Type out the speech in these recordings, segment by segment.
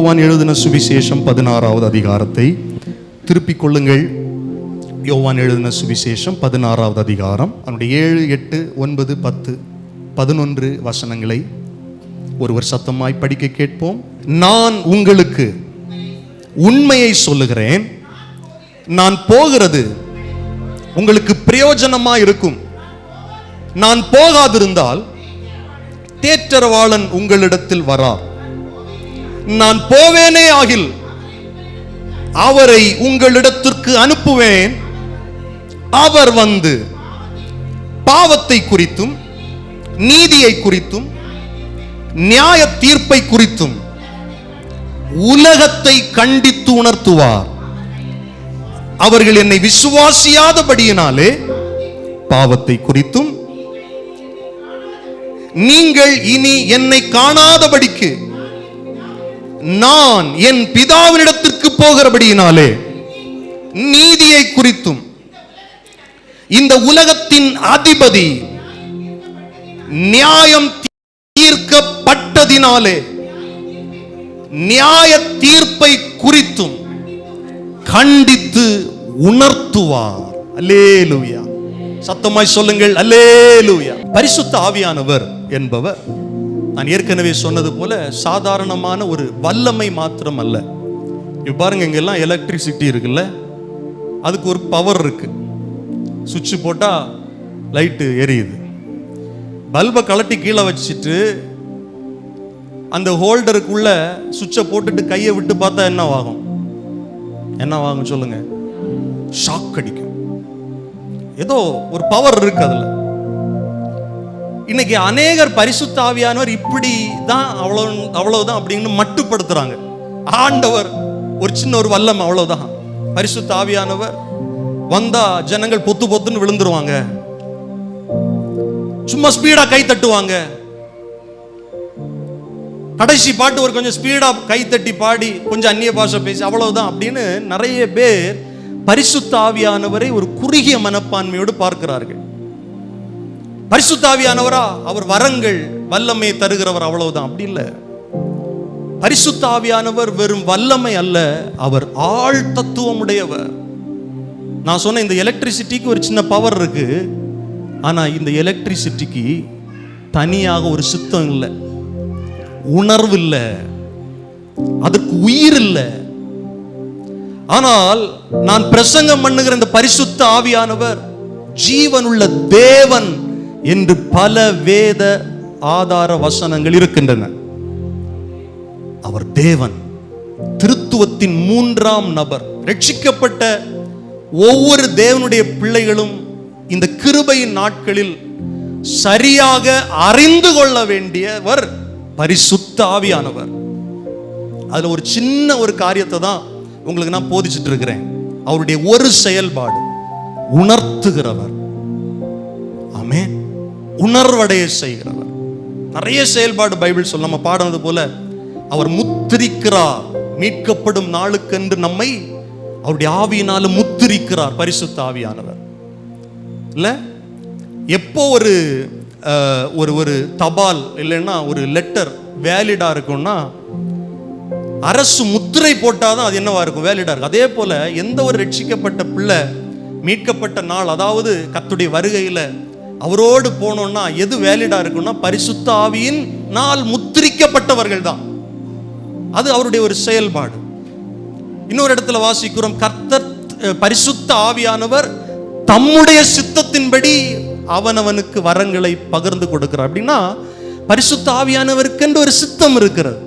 யோவான் எழுதின சுவிசேஷம் பதினாறாவது அதிகாரத்தை திருப்பிக் கொள்ளுங்கள். யோவான் எழுதின சுவிசேஷம் பதினாறாவது அதிகாரம். அவனுடைய ஏழு எட்டு ஒன்பது பத்து பதினொன்று வசனங்களை ஒருவர் சத்தமாய் படிக்க கேட்போம். நான் உங்களுக்கு உண்மையை சொல்லுகிறேன். நான் போகிறது உங்களுக்கு பிரயோஜனமா இருக்கும். நான் போகாதிருந்தால் தேற்றரவாளன் உங்களிடத்தில் வரார். நான் போவேனே ஆகில். அவரை உங்களிடத்திற்கு அனுப்புவேன். அவர் வந்து பாவத்தை குறித்தும் நீதியை குறித்தும் நியாய தீர்ப்பை குறித்தும் உலகத்தை கண்டித்து உணர்த்துவார். அவர்கள் என்னை விசுவாசியாதபடியினாலே பாவத்தை குறித்தும் நீங்கள் இனி என்னை காணாதபடிக்கு நான் என் பிதாவினிடத்திற்கு போகிறபடியினாலே நீதியை குறித்தும் இந்த உலகத்தின் அதிபதி நியாயம் தீர்க்கப்பட்டதினாலே நியாய தீர்ப்பை குறித்தும் கண்டித்து உணர்த்துவார். அல்லேலூயா. சத்தமாய் சொல்லுங்கள். அல்லேலூயா. பரிசுத்த ஆவியானவர் என்பவர் நான் ஏற்கனவே சொன்னது போல சாதாரணமான ஒரு வல்லமை மாத்திரம் அல்ல இப்போ பாருங்க இங்கெல்லாம் எலக்ட்ரிசிட்டி இருக்குல்ல? அதுக்கு ஒரு பவர் இருக்கு. சுவிட்சு போட்டா லைட்டு எரியுது. பல்பை கலட்டி கீழே வச்சுட்டு அந்த ஹோல்டருக்குள்ள சுவிட்சை போட்டுட்டு கையை விட்டு பார்த்தா என்ன ஆகும்? என்ன ஆகும் சொல்லுங்க? ஷாக் அடிக்கும். ஏதோ ஒரு பவர் இருக்கு அதில். இன்னைக்கு அநேகர் பரிசுத்தாவியானவர் இப்படி தான் அவ்வளோ அவ்வளவுதான் அப்படின்னு மட்டுப்படுத்துறாங்க. ஆண்டவர் ஒரு சின்ன ஒரு வல்லம் அவ்வளவுதான். பரிசுத்தாவியானவர் வந்தா ஜனங்கள் பொத்து பொத்துன்னு விழுந்துருவாங்க. சும்மா ஸ்பீடா கை தட்டுவாங்க. கடைசி பாட்டு ஒரு கொஞ்சம் ஸ்பீடா கை தட்டி பாடி கொஞ்சம் அந்நிய பாஷை பேசி அவ்வளவுதான் அப்படின்னு நிறைய பேர் பரிசுத்தாவியானவரை ஒரு குறுகிய மனப்பான்மையோடு பார்க்கிறார்கள். பரிசுத்தாவியானவரா அவர் வரங்கள் வல்லமை தருகிறவர் அவ்வளவுதான். அப்படி இல்லை. பரிசுத்த ஆவியானவர் வெறும் வல்லமை அல்ல அவர் ஆள் தத்துவம் உடையவர் நான் சொன்ன இந்த எலக்ட்ரிசிட்டிக்கு ஒரு சின்ன பவர் இருக்கு. ஆனா இந்த எலக்ட்ரிசிட்டிக்கு தனியாக ஒரு சித்தம் இல்லை. உணர்வு இல்லை. அதற்கு உயிர் இல்லை. ஆனால் நான் பிரசங்கம் பண்ணுகிற இந்த பரிசுத்த ஆவியானவர் ஜீவனுள்ள தேவன். என்று பல வேத ஆதார வசனங்கள் இருக்கின்றன. அவர் தேவன் திருத்துவத்தின் மூன்றாம் நபர் ரட்சிக்கப்பட்ட ஒவ்வொரு தேவனுடைய பிள்ளைகளும் இந்த கிருபையின் நாட்களில் சரியாக அறிந்து கொள்ள வேண்டியவர் பரிசுத்த ஆவியானவர். அதுல ஒரு சின்ன ஒரு காரியத்தை தான் உங்களுக்கு நான் போதிச்சுட்டு இருக்கிறேன் அவருடைய ஒரு செயல்பாடு உணர்த்துகிறவர். ஆமென். உணர்வடைய செய்கிறவர். நிறைய செயல்பாடு பைபிள் சொல்ல நம்ம பாடுனது போல அவர் முத்திரிக்கிறார். மீட்கப்படும் நாளுக்கென்று நம்மை அவருடைய ஆவியினால முத்திரிக்கிறார் பரிசுத்த ஆவியானவர். இல்லை? எப்போ ஒரு ஒரு ஒரு தபால் இல்லைன்னா ஒரு லெட்டர் வேலிடா இருக்கும்னா அரசு முத்திரை போட்டாதான் அது என்னவா இருக்கும்? வேலிடா இருக்கும். அதே போல எந்த ஒரு ரட்சிக்கப்பட்ட பிள்ளை மீட்கப்பட்ட நாள் அதாவது கத்துடைய வருகையில அவரோடு போனோம்னா எது வேலிடா இருக்கும்னா பரிசுத்த ஆவியின் நாள் முத்திரிக்கப்பட்டவர்கள் தான் அது அவருடைய ஒரு செயல்பாடு. இன்னொரு இடத்துல வாசிக்கிறோம் கர்த்தர் பரிசுத்த ஆவியானவர் தம்முடைய சித்தத்தின்படி அவனவனுக்கு வரங்களை பகிர்ந்து கொடுக்கிறார். அப்படின்னா பரிசுத்த ஆவியானவருக்கென்று ஒரு சித்தம் இருக்கிறது.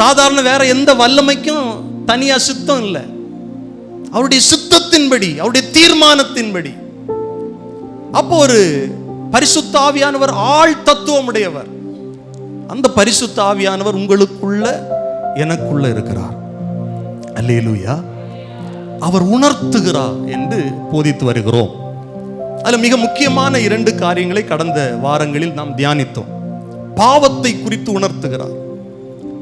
சாதாரண வேற எந்த வல்லமைக்கும் தனியா சித்தம் இல்லை. அவருடைய சித்தத்தின்படி அவருடைய தீர்மானத்தின்படி அப்போ ஒரு பரிசுத்த ஆவியானவர் ஆள் தத்துவம் உடையவர் அந்த பரிசுத்த ஆவியானவர் உங்களுக்குள்ள எனக்குள்ள இருக்கிறார். அல்லேலூயா. அவர் உணர்த்துகிறார் என்று போதித்து வருகிறோம். அதுல மிக முக்கியமான இரண்டு காரியங்களை கடந்த வாரங்களில் நாம் தியானித்தோம். பாவத்தை குறித்து உணர்த்துகிறார்.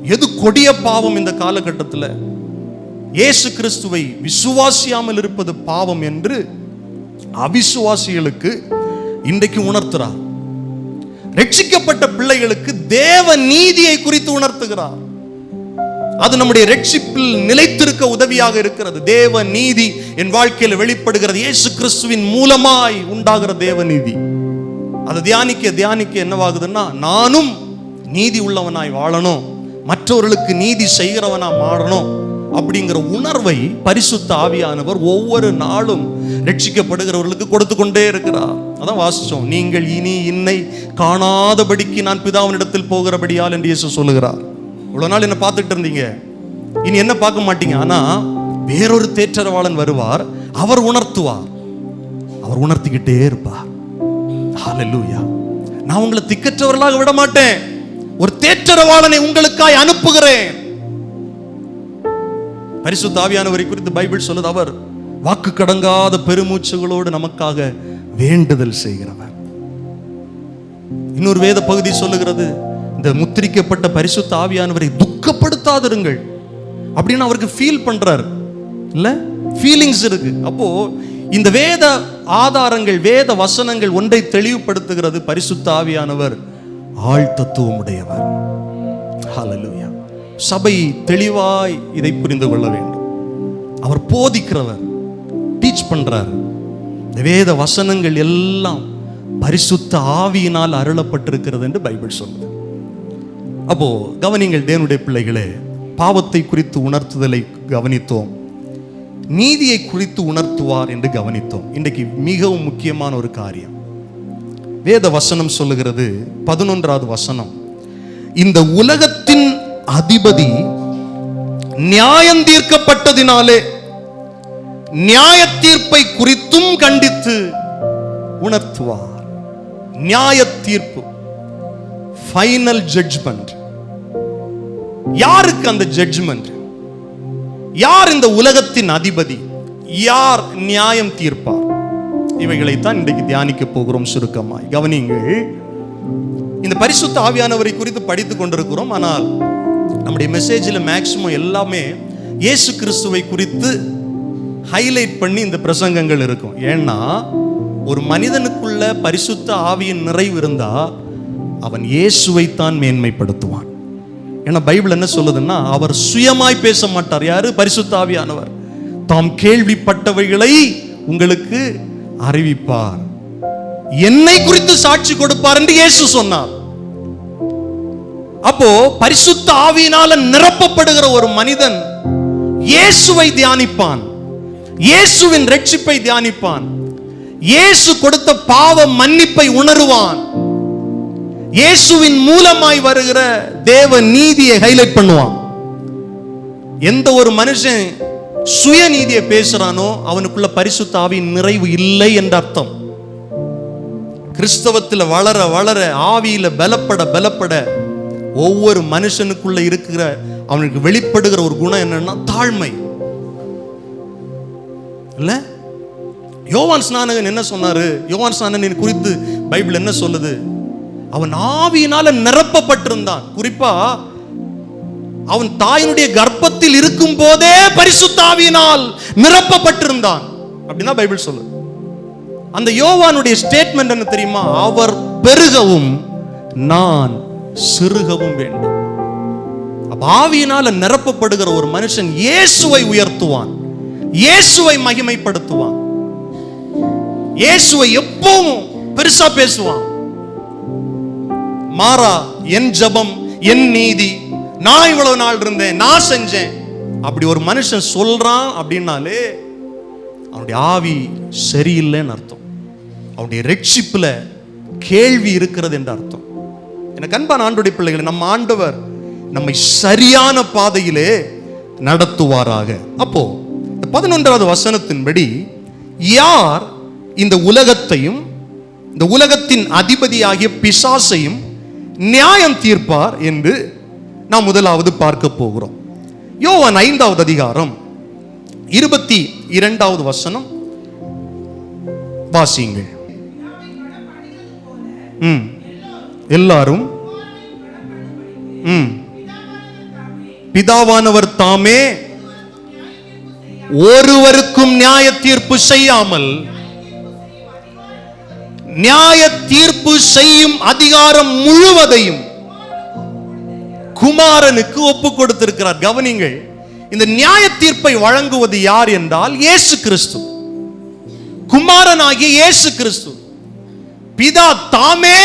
எது கொடிய பாவம் இந்த காலகட்டத்தில்? இயேசு கிறிஸ்துவை விசுவாசியாமல் இருப்பது பாவம் என்று அவிசுவாசிகளுக்கு இன்றைக்கு உணர்த்துறார். ரட்சிக்கப்பட்ட பிள்ளைகளுக்கு தேவ நீதியை குறித்து உணர்த்துகிறார். அது நம்முடைய ரட்சிப்பில் நிலைத்திருக்க உதவியாக இருக்கிறது. தேவ நீதி என் வாழ்க்கையில் வெளிப்படுகிறது. இயேசு கிறிஸ்துவின் மூலமாய் உண்டாகிற தேவ நீதி. அதை தியானிக்க தியானிக்க என்னவாகுதுன்னா நானும் நீதி உள்ளவனாய் வாழணும். மற்றவர்களுக்கு நீதி செய்கிறவனா மாறணும். அப்படிங்கிற உணர்வை பரிசுத்த ஆவியானவர் ஒவ்வொரு நாளும் ரட்சிக்கப்படுகிறவர்களுக்கு கொடுத்து கொண்டே இருக்கிறார். அதான் வாசிச்சோம். நீங்கள் இனி இன்னை காணாதபடிக்கு நான் பிதாவினிடத்தில் போகிறபடியால் என்று இயேசு சொல்லுகிறார். இவ்வளவு நாள் என்ன பார்த்துட்டு இருந்தீங்க. இனி என்ன பார்க்க மாட்டீங்க? ஆனா வேறொரு தேற்றரவாளன் வருவார். அவர் உணர்த்துவார். அவர் உணர்த்திக்கிட்டே இருப்பார். ஹalleluya நான் உங்களை திக்கற்றவர்களாக விட மாட்டேன் ஒரு தேற்றரவாளனை உங்களுக்காய் அனுப்புகிறேன். பரிசு தாவியானவரை குறித்து பைபிள் சொல்லுது அவர் வாக்கு கடங்காத பெருமூச்சுகளோடு நமக்காக வேண்டுதல் செய்கிறவர். இன்னொரு வேத பகுதி சொல்லுகிறது இந்த முத்திரிக்கப்பட்ட பரிசு தாவியானவரை துக்கப்படுத்தாதிருங்கள். அப்படின்னு அவருக்கு ஃபீல் பண்றார். இல்ல? ஃபீலிங்ஸ் இருக்கு. அப்போ இந்த வேத ஆதாரங்கள் வேத வசனங்கள் ஒன்றை தெளிவுபடுத்துகிறது பரிசுத்த ஆவியானவர் ஆள் தத்துவம் உடையவர் சபை தெளிவாய் இதை புரிந்து கொள்ள வேண்டும். அவர் போதிக்கிறவர் டீச் பண்றார். இந்த வேத வசனங்கள் எல்லாம் பரிசுத்த ஆவியினால் அருளப்பட்டிருக்கிறது என்று பைபிள் சொல்லுது. அப்போ கவனிங்கள் தேவனுடைய பிள்ளைகளே பாவத்தை குறித்து உணர்த்துதலை கவனித்தோம். நீதியை குறித்து உணர்த்துவார் என்று கவனித்தோம். இன்றைக்கு மிகவும் முக்கியமான ஒரு காரியம். வேத வசனம் சொல்லுகிறது பதினொன்றாவது வசனம் இந்த உலகத்தின் அதிபதி நியாயம் தீர்க்கப்பட்டதினாலே நியாய தீர்ப்பை குறித்தும் கண்டித்து உணர்த்துவார். நியாய தீர்ப்பு ஃபைனல் ஜட்ஜ்மெண்ட் யாருக்கு அந்த ஜட்ஜ்மெண்ட் யார் இந்த உலகத்தின் அதிபதி? யார் நியாயம் தீர்ப்பார்? இவைகளைத்தான் இன்றைக்கு தியானிக்க போகிறோம் சுருக்கமாய். கவனிங்கள் இந்த பரிசுத்த ஆவியானவரை குறித்து படித்துக் கொண்டிருக்கிறோம் ஆனால் நம்முடைய மெசேஜில் மேக்சிமம் எல்லாமே இயேசு கிறிஸ்துவை குறித்து ஹைலைட் பண்ணி இந்த பிரசங்கங்கள் இருக்கும். ஏன்னா ஒரு மனிதனுக்குள்ள பரிசுத்த ஆவியின் நிறைவு இருந்தா அவன் இயேசுவைத்தான் மேன்மைப்படுத்துவான். ஏன்னா பைபிள் என்ன சொல்லுதுன்னா அவர் சுயமாய் பேச மாட்டார். யாரு? பரிசுத்த ஆவியானவர். தாம் கேள்விப்பட்டவைகளை உங்களுக்கு அறிவிப்பார். என்னை குறித்து சாட்சி கொடுப்பார் என்று இயேசு சொன்னார். அப்போ பரிசுத்த ஆவியினால நிரப்பப்படுகிற ஒரு மனிதன் இயேசுவை தியானிப்பான். இயேசுவின் ரட்சிப்பை தியானிப்பான். இயேசு கொடுத்த பாவ மன்னிப்பை உணருவான். இயேசுவின் மூலமாய் வருகிற தேவ நீதியை ஹைலைட் பண்ணுவான். எந்த ஒரு மனுஷன் சுயநீதியை பேசுறானோ அவனுக்குள்ள பரிசுத்த ஆவியின் நிறைவு இல்லை என்ற அர்த்தம். கிறிஸ்தவத்தில் வளர வளர ஆவியில பலப்பட பலப்பட ஒவ்வொரு மனுஷனுக்குள்ள இருக்கிற அவனுக்கு வெளிப்படுகிற ஒரு குணம் என்னன்னா தாழ்மை. இல்ல? யோவான் ஸ்நானகன் என்ன சொன்னாரு? யோவான் ஸ்நானகன் குறித்து பைபிள் என்ன சொல்லுது? அவன் ஆவியினால நிரப்பப்பட்டிருந்தான். குறிப்பா அவன் தாயினுடைய கர்ப்பத்தில் இருக்கும் போதே பரிசுத்தாவியினால் நிரப்பப்பட்டிருந்தான். அப்படின்னா பைபிள் சொல்லு. அந்த யோவானுடைய ஸ்டேட்மெண்ட் என்ன தெரியுமா? அவர் பெருகவும் நான் சிறுகவும் வேண்டும். ஆவியினால நிரப்பப்படுகிற ஒரு மனுஷன் இயேசுவை உயர்த்துவான். இயேசுவை மகிமைப்படுத்துவான். இயேசுவை எப்பவும் பெருசா பேசுவான். மாறா என் ஜபம் என் நீதி நான் இவ்வளவு நாள் இருந்தேன் நான் செஞ்சேன். அப்படி ஒரு மனுஷன் சொல்றான் அப்படின்னாலே அவனுடைய ஆவி சரியில்லைன்னு அர்த்தம். அவனுடைய ரட்சிப்புல கேள்வி இருக்கிறது என்று அர்த்தம். எனக்கு அன்பான ஆண்டுடைய பிள்ளைகளை நம்ம ஆண்டவர் நம்மை சரியான பாதையிலே நடத்துவாராக. அப்போ பதினொன்றாவது வசனத்தின்படி யார் இந்த உலகத்தையும் இந்த உலகத்தின் அதிபதியாகிய பிசாசையும் நியாயம் தீர்ப்பார் என்று நாம் முதலாவது பார்க்க போகிறோம். யோவான் ஐந்தாவது அதிகாரம் இருபத்தி இரண்டாவது வசனம். வாசியுங்கள். ம். எல்லாரும்? பிதாவானவர் தாமே ஒருவருக்கும் நியாய தீர்ப்பு செய்யாமல் நியாய தீர்ப்பு செய்யும் அதிகாரம் முழுவதையும் குமாரனுக்கு ஒப்பு கொடுத்திருக்கிறார். கவனிங்கள் இந்த நியாய தீர்ப்பை வழங்குவது யார் என்றால் இயேசு கிறிஸ்து. குமாரனாகிய இயேசு கிறிஸ்து. பிதா தாமே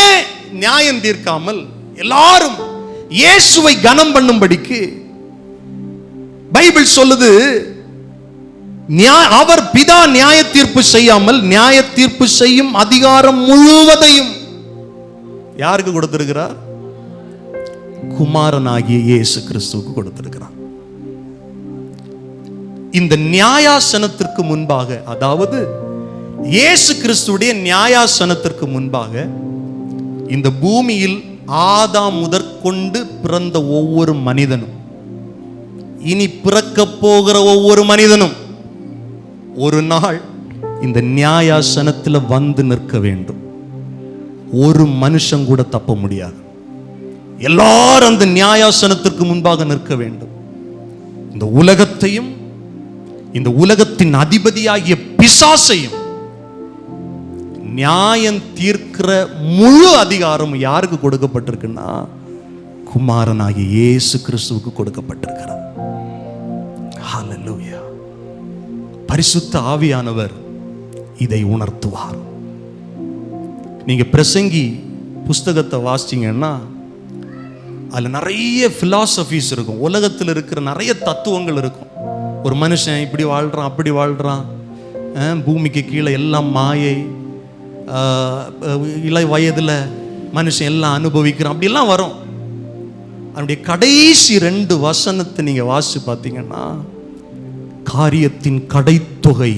நியாயம் தீர்க்காமல் எல்லாரும் இயேசுவை கனம் பண்ணும்படிக்கு பைபிள் சொல்லுது அவர் பிதா நியாய தீர்ப்பு செய்யாமல் நியாய தீர்ப்பு செய்யும் அதிகாரம் முழுவதையும் யாருக்கு கொடுத்திருக்கிறார்? குமாரனாகிய இயேசு கிறிஸ்துவுக்கு கொடுத்திருக்கிறார். இந்த நியாயாசனத்திற்கு முன்பாக அதாவது இயேசு கிறிஸ்துடைய நியாயாசனத்திற்கு முன்பாக இந்த பூமியில் ஆதாம் முதற்கொண்டு பிறந்த ஒவ்வொரு மனிதனும் இனி பிறக்க போகிற ஒவ்வொரு மனிதனும் ஒரு நாள் இந்த நியாயாசனத்தில் வந்து நிற்க வேண்டும். ஒரு மனுஷன் கூட தப்ப முடியாது. எல்லாரும் அந்த நியாயாசனத்திற்கு முன்பாக நிற்க வேண்டும். இந்த உலகத்தையும் இந்த உலகத்தின் அதிபதியாகிய பிசாசையும் நியாயம் தீர்க்கிற முழு அதிகாரம் யாருக்கு கொடுக்கப்பட்டிருக்குன்னா குமாரனாகிய இயேசு கிறிஸ்துவுக்கு கொடுக்கப்பட்டிருக்கிறது. பரிசுத்த ஆவியானவர் இதை உணர்த்துவார். நீங்க பிரசங்கி புஸ்தகத்தை வாசிச்சீங்கன்னா அதில் நிறைய ஃபிலாசபிஸ் இருக்கும். உலகத்தில் இருக்கிற நிறைய தத்துவங்கள் இருக்கும். ஒரு மனுஷன் இப்படி வாழ்கிறான் அப்படி வாழ்கிறான் பூமிக்கு கீழே எல்லாம் மாயை. இளை வயதில் மனுஷன் எல்லாம் அனுபவிக்கிறான் அப்படிலாம் வரும். அதனுடைய கடைசி ரெண்டு வசனத்தை நீங்கள் வாசிச்சு பார்த்தீங்கன்னா காரியத்தின் கடைத்தொகை.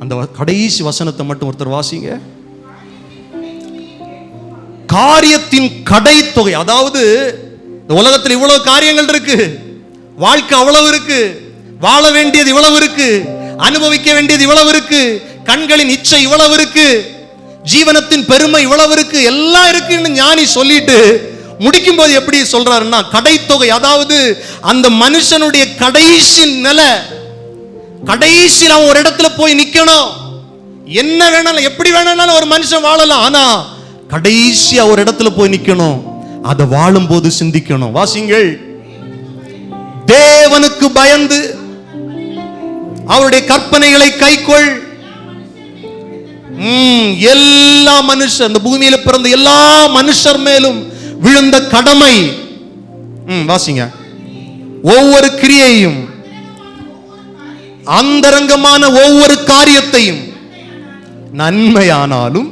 அந்த கடைசி வசனத்தை மட்டும் ஒருத்தர் வாசிங்க. காரியத்தின் கடைத்தொகை. அதாவது இந்த உலகத்தில் இவ்வளவு காரியங்கள் இருக்கு. வாழ்க்கை அவ்வளவு இருக்கு. வாழ வேண்டியது இவ்வளவு இருக்கு. அனுபவிக்க வேண்டியது இவ்வளவு இருக்கு. கண்களின் இச்சை இவ்வளவு இருக்கு ஜீவனத்தின் பெருமை இவ்வளவு இருக்கு எல்லாம் இருக்குன்னு ஞானி சொல்லிட்டு முடிக்கும் போது எப்படி சொல்றாருன்னா கடைத்தொகை அதாவது அந்த மனுஷனுடைய கடைசி நிலை கடைசியில் அவன் ஒரு இடத்துல போய் நிக்கணும். என்ன வேணாலும் எப்படி வேணாலும் ஒரு மனுஷன் வாழலாம் ஆனா கடைசியா ஒரு இடத்துல போய் நிக்கணும். அதை வாழும்போது சிந்திக்கணும். வாசிங்கள். தேவனுக்கு பயந்து அவருடைய கற்பனைகளை கைக்கொள். எல்லா மனுஷர் இந்த பூமியில பிறந்த எல்லா மனுஷர் மேலும் விழுந்த கடமை. வாசிங்க. ஒவ்வொரு கிரியையும் அந்தரங்கமான ஒவ்வொரு காரியத்தையும் நன்மையானாலும்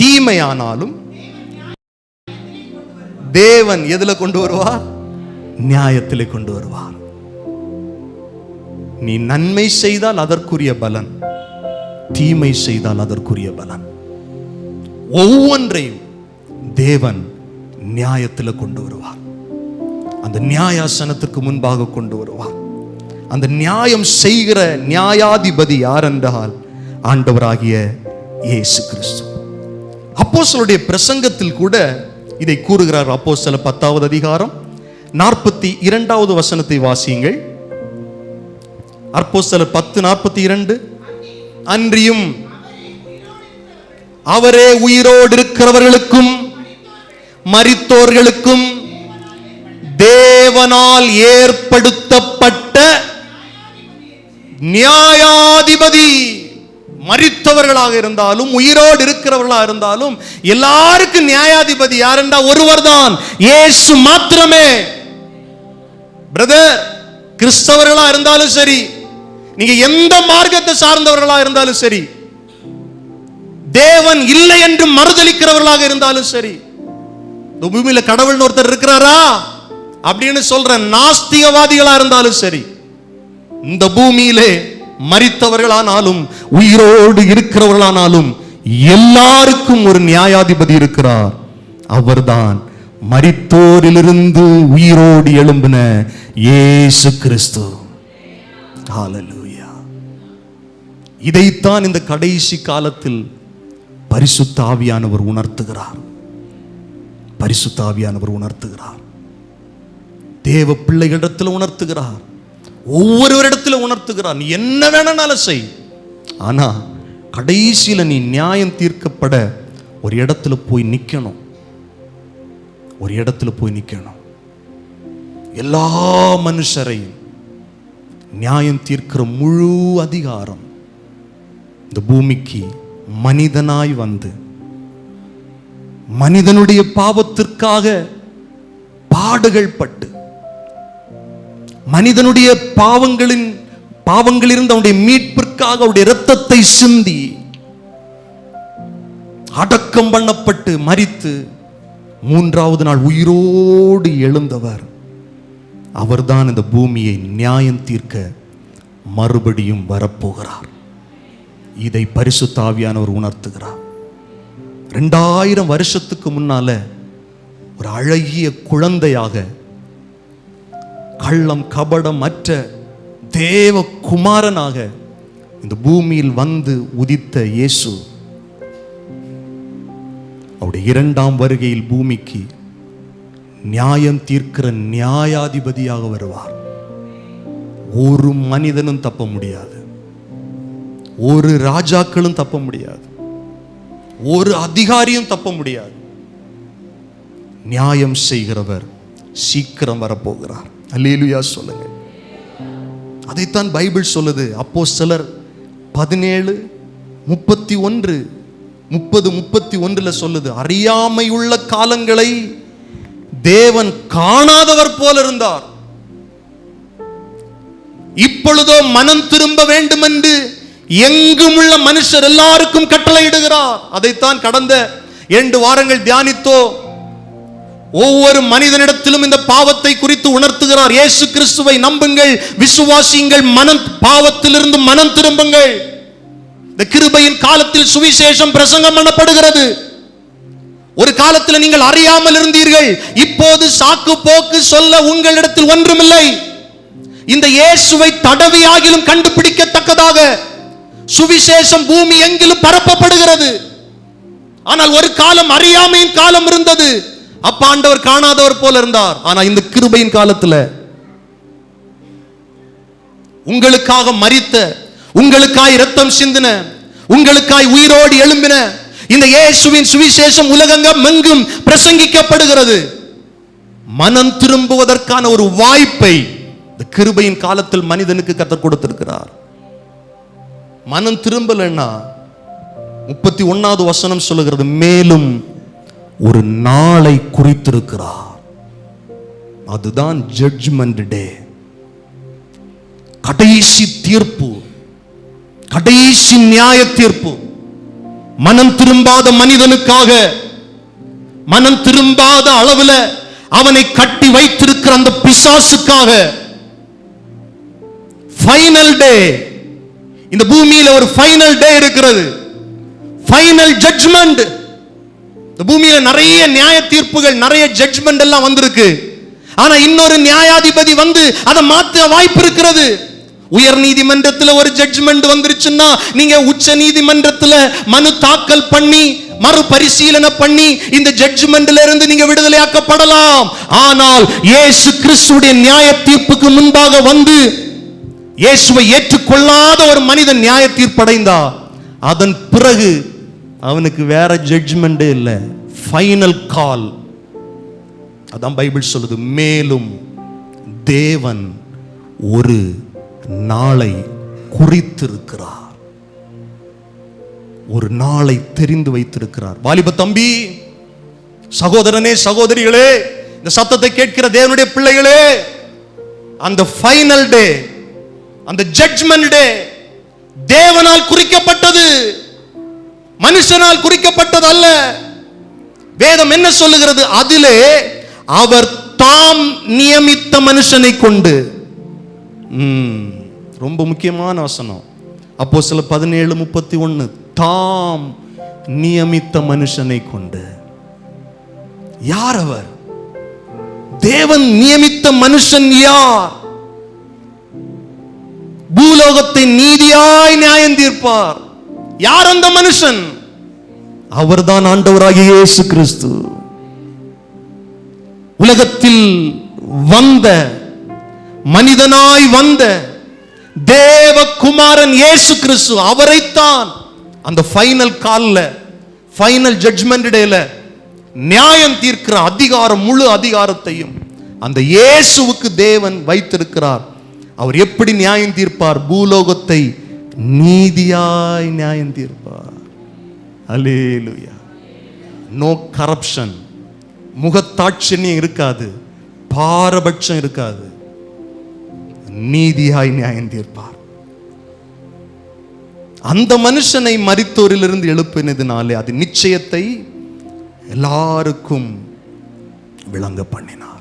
தீமையானாலும் தேவன் எதுல கொண்டு வருவார் நியாயத்தில் கொண்டு வருவார். நீ நன்மை செய்தால் அதற்குரிய பலன். தீமை செய்தால் அதற்குரிய பலன். ஒவ்வொன்றையும் தேவன் நியாயத்தில் கொண்டு வருவார். அந்த நியாயாசனத்துக்கு முன்பாக கொண்டு வருவார். அந்த நியாயம் செய்கிற நியாயாதிபதி யார் என்றால் ஆண்டவராகிய இயேசு கிறிஸ்து. அப்போஸ்தலருடைய பிரசங்கத்தில் கூட இதை கூறுகிறார் அப்போ சில பத்தாவது அதிகாரம் நாற்பத்தி இரண்டாவது வசனத்தை வாசியுங்கள். அப்போஸ்தலர் பத்து நாற்பத்தி இரண்டு அன்றியும் அவரே உயிரோடு இருக்கிறவர்களுக்கும் மரித்தோர்களுக்கும் தேவனால் ஏற்படுத்தப்பட்ட நியாயாதிபதி மரித்தவர்களாக இருந்தாலும் உயிரோடு இருக்கிறவர்களாக இருந்தாலும் எல்லாருக்கும் நியாயாதிபதி யாருண்டா? ஒருவர் தான் ஏசு மாத்திரமே. பிரதர் கிறிஸ்தவர்களா இருந்தாலும் சரி நீங்க எந்த மார்க்கத்தை சார்ந்தவர்களா இருந்தாலும் சரி தேவன் இல்லை என்று மறுதலிக்கிறவர்களாக இருந்தாலும் சரி இந்த பூமியில கடவுள்னு ஒருத்தர் இருக்கிறாரா? அப்படின்னு சொல்ற நாஸ்திகவாதிகளா இருந்தாலும் சரி இந்த பூமியிலே மறித்தவர்களானாலும் உயிரோடு இருக்கிறவர்களானாலும் எல்லாருக்கும் ஒரு நியாயாதிபதி இருக்கிறார். அவர்தான் மரித்தோரிலிருந்து உயிரோடு எழும்பின இயேசு கிறிஸ்து. ஹalleluya. இதைத்தான் இந்த கடைசி காலத்தில் பரிசுத்த ஆவியானவர் உணர்த்துகிறார். பரிசுத்த ஆவியானவர் உணர்த்துகிறார். தேவ பிள்ளைகளிடத்தில் உணர்த்துகிறார். ஒவ்வொருவரிடத்தில் உணர்த்துகிறார். நீ என்ன வேணும்னாலும் செய். ஆனா கடைசியில நீ நியாயம் தீர்க்கப்பட ஒரு இடத்துல போய் நிக்கணும். ஒரு இடத்துல போய் நிக்கணும். எல்லா மனுஷரையும் நியாயம் தீர்க்கிற முழு அதிகாரம் இந்த பூமிக்கு மனிதனாய் வந்து மனிதனுடைய பாவத்திற்காக பாடுகள் பட்டு மனிதனுடைய பாவங்களின் பாவங்களிலிருந்து அவனுடைய மீட்பிற்காக அவருடைய இரத்தத்தை சிந்தி அடக்கம் பண்ணப்பட்டு மரித்து மூன்றாவது நாள் உயிரோடு எழுந்தவர். அவர்தான் இந்த பூமியை நியாயம் தீர்க்க மறுபடியும் வரப்போகிறார். இதை பரிசு ஆவியானவர் உணர்த்துகிறார். ரெண்டாயிரம் வருஷத்துக்கு முன்னால ஒரு அழகிய குழந்தையாக கள்ளம் கபடம் அற்ற தேவ குமாரனாக இந்த பூமியில் வந்து உதித்த இயேசு அவருடைய இரண்டாம் வருகையில் பூமிக்கு நியாயம் தீர்க்கிற நியாயாதிபதியாக வருவார். ஒரு மனிதனும் தப்ப முடியாது. ஒரு ராஜாக்களும் தப்ப முடியாது. ஒரு அதிகாரியும் தப்ப முடியாது. நியாயம் செய்கிறவர் சீக்கிரம் வரப்போகிறார். அல்லேலுயா சொல்லுங்க. அதைத்தான் பைபிள் சொல்லுது. அப்போ சிலர் பதினேழு முப்பத்தி ஒன்று முப்பது முப்பத்தி ஒன்றுல சொல்லுது. அறியாமையுள்ள காலங்களை தேவன் காணாதவர் போல இருந்தார். இப்பொழுதோ மனம் திரும்ப வேண்டும் என்று எங்கும் உள்ள மனுஷர் எல்லாருக்கும் கட்டளையிடுகிறார். அதைத்தான் கடந்த இரண்டு வாரங்கள் தியானித்தோ ஒவ்வொரு மனிதனிடத்திலும் இந்த பாவத்தை குறித்து உணர்த்துகிறார். இயேசு கிறிஸ்துவை நம்புங்கள் விசுவாசியுங்கள் மனம் பாவத்திலிருந்து மனம் திரும்புங்கள். இந்த கிருபையின் காலத்தில் சுவிசேஷம் பிரசங்கம் பண்ணப்படுகிறது. ஒரு காலத்தில் நீங்கள் அறியாமல் இருந்தீர்கள். இப்போது சாக்கு போக்கு சொல்ல உங்களிடத்தில் ஒன்றுமில்லை. இந்த இயேசுவை தடவியாகிலும் கண்டுபிடிக்கத்தக்கதாக சுவிசேஷம் பூமி எங்கிலும் பரப்பப்படுகிறது. ஆனால் ஒரு காலம் அறியாமையின் காலம் இருந்தது. அப்ப ஆண்டவர் காணாதவர் போல இருந்தார். ஆனா இந்த கிருபையின் காலத்துல உங்களுக்காக மரித்த உங்களுக்காய் இரத்தம் சிந்தின உங்களுக்காய் உயிரோடு எழும்பின இந்த இயேசுவின் சுவிசேஷம் உலகங்கம் எங்கும் பிரசங்கிக்கப்படுகிறது. மனம் திரும்புவதற்கான ஒரு வாய்ப்பை இந்த கிருபையின் காலத்தில் மனிதனுக்கு கத்தர் கொடுத்திருக்கிறார். மனம் திரும்பலைன்னா முப்பத்தி ஒன்னாவது வசனம் சொல்லுகிறது மேலும் ஒரு நாளை குறித்திருக்கிறார். அதுதான் ஜட்ஜ்மெண்ட் டே கடைசி தீர்ப்பு கடைசி நியாய தீர்ப்பு. மனம் திரும்பாத மனிதனுக்காக மனம் திரும்பாத அளவுல அவனை கட்டி வைத்திருக்கிற அந்த பிசாசுக்காக ஃபைனல் டே இந்த பூமியில ஒரு ஃபைனல் டே இருக்கிறது. ஃபைனல் ஜட்ஜ்மெண்ட் இந்த பூமியில நிறைய நியாய தீர்ப்புகள் நிறைய ஜட்ஜ்மெண்ட் எல்லாம் வந்திருக்கு. ஆனா இன்னொரு நியாயாதிபதி வந்து அதை மாத்த வாய்ப்பு இருக்கிறது. உயர் நீதிமன்றத்தில் ஒரு ஜட்ஜ்மெண்ட் வந்துருச்சுன்னா நீங்க உச்ச நீதிமன்றத்தில் மனு தாக்கல் பண்ணி மறு பரிசீலனை பண்ணி இந்த ஜட்ஜ்மெண்ட்ல இருந்து நீங்க விடுதலையாக்கப்படலாம். ஆனால் இயேசு கிறிஸ்துடைய நியாய தீர்ப்புக்கு முன்பாக வந்து இயேசுவை ஏற்றுக்கொள்ளாத ஒரு மனிதன் நியாய தீர்ப்படைந்தா அதன் பிறகு அவனுக்கு வேற ஜட்ஜ்மெண்டே இல்லை. ஃபைனல் கால் அதான் பைபிள் சொல்லுது மேலும் தேவன் ஒரு நாளை குறித்திருக்கிறார். ஒரு நாளை தெரிந்து வைத்திருக்கிறார். வாலிப தம்பி சகோதரனே சகோதரிகளே இந்த சத்தத்தை கேட்கிற தேவனுடைய பிள்ளைகளே அந்த ஃபைனல் டே அந்த ஜட்ஜ்மெண்ட் டே தேவனால் குறிக்கப்பட்டது மனுஷனால் குறிக்கப்பட்டது அல்ல வேதம் என்ன சொல்லுகிறது? அதிலே அவர் தாம் நியமித்த மனுஷனை கொண்டு. ரொம்ப முக்கியமான வசனம். அப்போ சில பதினேழு முப்பத்தி ஒன்று தாம் நியமித்த மனுஷனை கொண்டு. யார் அவர்? தேவன் நியமித்த மனுஷன் யார்? பூலோகத்தை நீதியாய் நியாயம் தீர்ப்பார். யார் அந்த மனுஷன்? அவர்தான் ஆண்டவராகிய இயேசு கிறிஸ்து. உலகத்தில் வந்த மனிதனாய் வந்த தேவகுமாரன் இயேசு கிறிஸ்து அவரைத்தான் அந்த ஃபைனல் காலில் ஃபைனல் ஜட்ஜ்மெண்ட் டேல நியாயம் தீர்க்கிற அதிகாரம் முழு அதிகாரத்தையும் அந்த இயேசுவுக்கு தேவன் வைத்திருக்கிறார். அவர் எப்படி நியாயம் தீர்ப்பார்? பூலோகத்தை நீதியாய் நியாயம் தீர்ப்பார். அலேலுயா நோ கரப்ஷன் முகத்தாட்சண்யம் இருக்காது. பாரபட்சம் இருக்காது. நீதியாய் நியாயம் தீர்ப்பார். அந்த மனுஷனை மறித்தோரிலிருந்து எழுப்பினதுனாலே அது நிச்சயத்தை எல்லாருக்கும் விளங்க பண்ணினார்.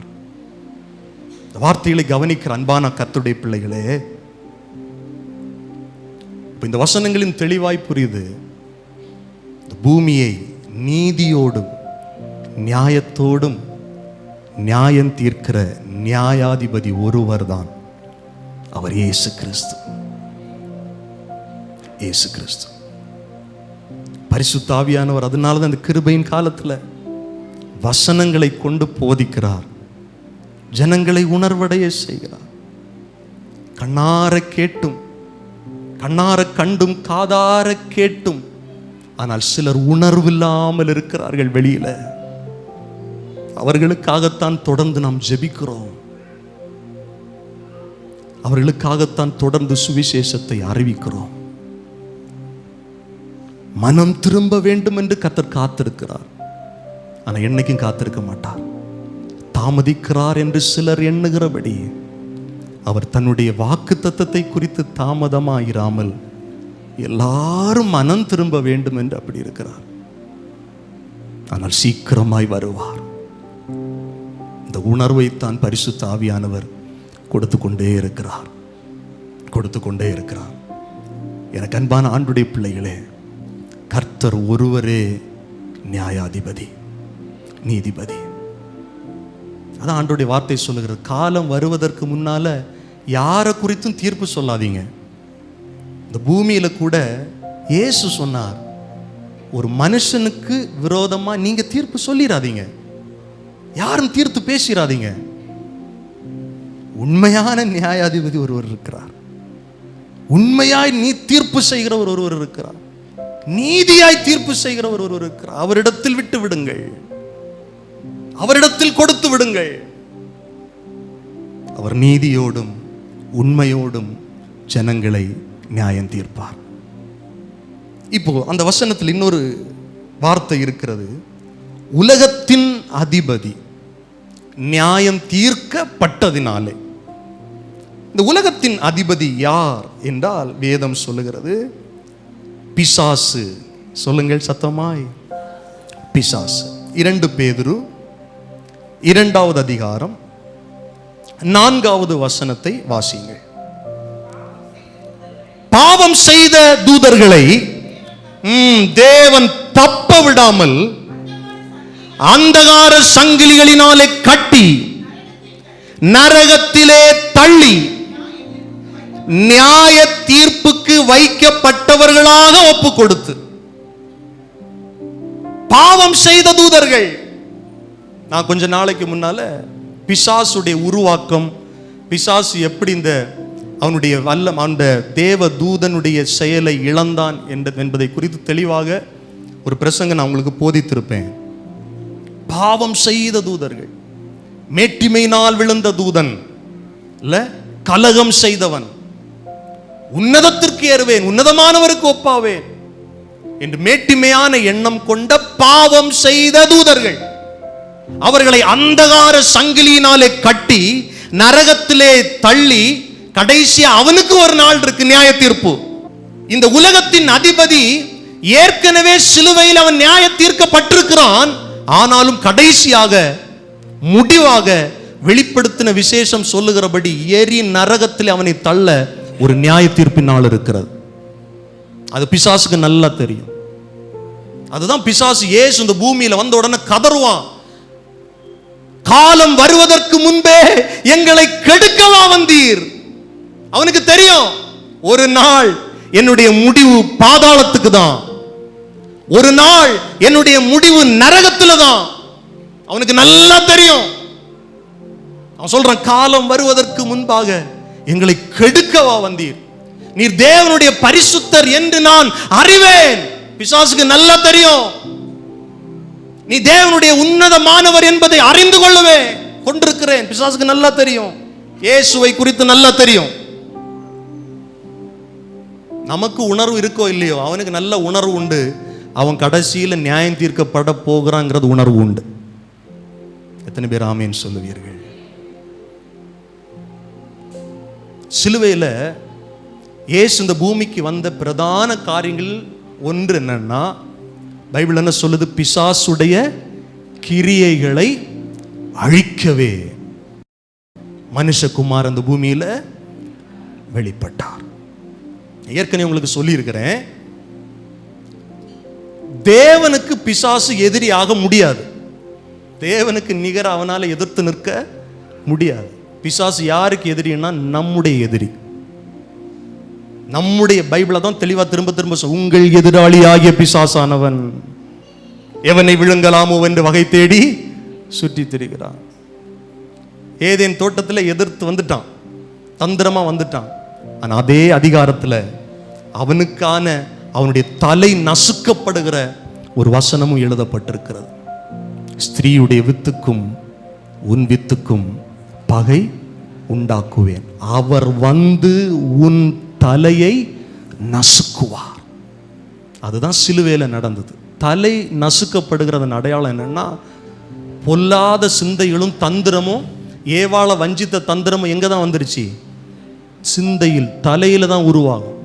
இந்த வார்த்தைகளை கவனிக்கிற அன்பான கத்துடைய பிள்ளைகளே இப்போ இந்த வசனங்களின் தெளிவாய் புரியுது. இந்த பூமியை நீதியோடும் நியாயத்தோடும் நியாயம் தீர்க்கிற நியாயாதிபதி ஒருவர்தான் அவர் இயேசு கிறிஸ்து. இயேசு கிறிஸ்து. பரிசுத்தாவியானவர் அதனால தான் இந்த கிருபையின் காலத்துல வசனங்களை கொண்டு போதிக்கிறார். ஜனங்களை உணர்வடைய செய்கிறார். கண்ணார கேட்டும் கண்ணார கண்டும் காதார கேட்டும். ஆனால் சிலர் உணர்வில்லாமல் இருக்கிறார்கள் வெளியில. அவர்களுக்காகத்தான் தொடர்ந்து நாம் ஜெபிக்கிறோம். அவர்களுக்காகத்தான் தொடர்ந்து சுவிசேஷத்தை அறிவிக்கிறோம். மனம் திரும்ப வேண்டும் என்று கத்தர் காத்திருக்கிறார். ஆனால் என்னைக்கும் காத்திருக்க மாட்டார். தாமதிக்கிறார் என்று சிலர் எண்ணுகிறபடி அவர் தன்னுடைய வாக்கு தத்தத்தை குறித்து தாமதமாயிராமல் எல்லாரும் மனம் திரும்ப வேண்டும் என்று அப்படி இருக்கிறார். ஆனால் சீக்கிரமாய் வருவார். இந்த உணர்வைத்தான் பரிசு தாவியானவர் கொடுத்து கொண்டே இருக்கிறார். கொடுத்து கொண்டே இருக்கிறார். எனக்கு அன்பான ஆண்டுடைய பிள்ளைகளே கர்த்தர் ஒருவரே நியாயாதிபதி நீதிபதி. அதான் ஆண்டோடைய வார்த்தை சொல்லுகிறது. காலம் வருவதற்கு முன்னால யாரை குறித்தும் தீர்ப்பு சொல்லாதீங்க. இந்த பூமியில கூட இயேசு சொன்னார் ஒரு மனுஷனுக்கு விரோதமா நீங்க தீர்ப்பு சொல்லிடாதீங்க யாரும் தீர்த்து பேசிடாதீங்க உண்மையான நியாயாதிபதி ஒருவர் இருக்கிறார். உண்மையாய் நீ தீர்ப்பு செய்கிறவர் ஒருவர் இருக்கிறார். நீதியாய் தீர்ப்பு செய்கிறவர் ஒருவர் இருக்கிறார். அவரிடத்தில் விட்டு விடுங்கள். அவரிடத்தில் கொடுத்து விடுங்கள். அவர் நீதியோடும் உண்மையோடும் ஜனங்களை நியாயம் தீர்ப்பார். இப்போ அந்த வசனத்தில் இன்னொரு வார்த்தை இருக்கிறது. உலகத்தின் அதிபதி நியாயம் தீர்க்கப்பட்டதினாலே. இந்த உலகத்தின் அதிபதி யார் என்றால் வேதம் சொல்லுகிறது. பிசாசு. சொல்லுங்கள் சத்தமாய். பிசாசு. இரண்டு பேதுரு இரண்டாவது அதிகாரம் நான்காவது வசனத்தை வாசியுங்கள். பாவம் செய்த தூதர்களை தேவன் தப்ப விடாமல் அந்தகார சங்கிலிகளினாலே கட்டி நரகத்திலே தள்ளி நியாய தீர்ப்புக்கு வைக்கப்பட்டவர்களாக ஒப்பு கொடுத்து பாவம் செய்த தூதர்கள் நான் கொஞ்ச நாளைக்கு முன்னால பிசாசுடைய உருவாக்கம் பிசாசு எப்படி இந்த அவனுடைய வல்ல அந்த தேவ தூதனுடைய செயலை இழந்தான் என்ற என்பதை குறித்து தெளிவாக ஒரு பிரசங்க நான் உங்களுக்கு போதித்திருப்பேன். பாவம் செய்த தூதர்கள் மேட்டிமையினால் விழுந்த தூதன் இல்லை கலகம் செய்தவன் உன்னதத்திற்கு ஏறுவேன் உன்னதமானவருக்கு ஒப்பாவேன் என்று மேட்டிமையான எண்ணம் கொண்ட பாவம் செய்த தூதர்கள். அவர்களை அந்தகார சங்கிலியினாலே கட்டி நரகத்திலே தள்ளி கடைசியா அவனுக்கு ஒரு நாள் இருக்கு நியாய தீர்ப்பு இந்த உலகத்தின் அதிபதி ஏற்கனவே சிலுவையில் அவன் நியாய தீர்க்கப்பட்டிருக்கிறான் ஆனாலும் கடைசியாக முடிவாக வெளிப்படுத்தின விசேஷம் சொல்லுகிறபடி ஏறி நரகத்தில் அவனை தள்ள ஒரு நியாய தீர்ப்பின் நாள் இருக்கிறது. அது பிசாசுக்கு நல்லா தெரியும். அதுதான் பிசாசு ஏசு இந்த பூமியில வந்த உடனே கதறுவான். காலம் வருவதற்கு முன்பே எங்களை கெடுக்கவா வந்தீர். அவனுக்கு தெரியும் ஒரு நாள் என்னுடைய முடிவு பாதாளத்துக்கு தான். ஒரு நாள் என்னுடைய முடிவு நரகத்துல தான். அவனுக்கு நல்லா தெரியும். அவன் சொல்றான் காலம் வருவதற்கு முன்பாக எங்களை கெடுக்கவா வந்தீர். நீர் தேவனுடைய பரிசுத்தர் என்று நான் அறிவேன். பிசாசுக்கு நல்லா தெரியும். நீ தேவனுடைய உன்னதமானவர் என்பதை அறிந்து கொள்ளவே கொண்டிருக்கிறேன். பிசாசுக்கு நல்லா தெரியும். இயேசுவை குறித்து நல்லா தெரியும். நமக்கு உணர்வு இருக்கோ இல்லையோ அவனுக்கு நல்ல உணர்வு உண்டு. அவன் கடைசியில் நியாயம் தீர்க்கப்பட போகிறாங்கிறது உணர்வு உண்டு. எத்தனை பேர் ஆமேன்னு சொல்லுவீர்கள்? சிலுவையில் இயேசு இந்த பூமிக்கு வந்த பிரதான காரியங்கள் ஒன்று என்னன்னா பைபிள் என்ன சொல்லுது? பிசாசுடைய கிரியைகளை அழிக்கவே மனுஷகுமார் அந்த பூமியில வெளிப்பட்டார். ஏற்கனவே உங்களுக்கு சொல்லியிருக்கிறேன். தேவனுக்கு பிசாசு எதிரி ஆக முடியாது. தேவனுக்கு நிகர அவனால எதிர்த்து நிற்க முடியாது. பிசாசு யாருக்கு எதிரின்னா நம்முடைய எதிரி. நம்முடைய பைபிளை தான் தெளிவாக திரும்ப திரும்ப உங்கள் எதிராளி ஆகிய பிசாசானவன் எவனை விழுங்கலாமோ என்று வகை தேடி சுற்றி திரிகிறான். ஏதேன் தோட்டத்தில் எதிர்த்து வந்துட்டான். தந்திரமாக வந்துட்டான். ஆனால் அதே அதிகாரத்தில் அவனுக்கான அவனுடைய தலை நசுக்கப்படுகிற ஒரு வசனமும் எழுதப்பட்டிருக்கிறது. ஸ்திரீயுடைய வித்துக்கும் உன் வித்துக்கும் பகை உண்டாக்குவேன். அவர் வந்து உன் தலையை நசுக்குவார். அதுதான் சிலுவையில் நடந்தது. தலை நசுக்கப்படுகிறதன் அடையாளம் என்னன்னா பொல்லாத சிந்தைகளும் தந்திரமும் ஏவாள வஞ்சித்த தந்திரமும் எங்கே தான் வந்துருச்சு? சிந்தையில் தலையில் தான் உருவாகும்.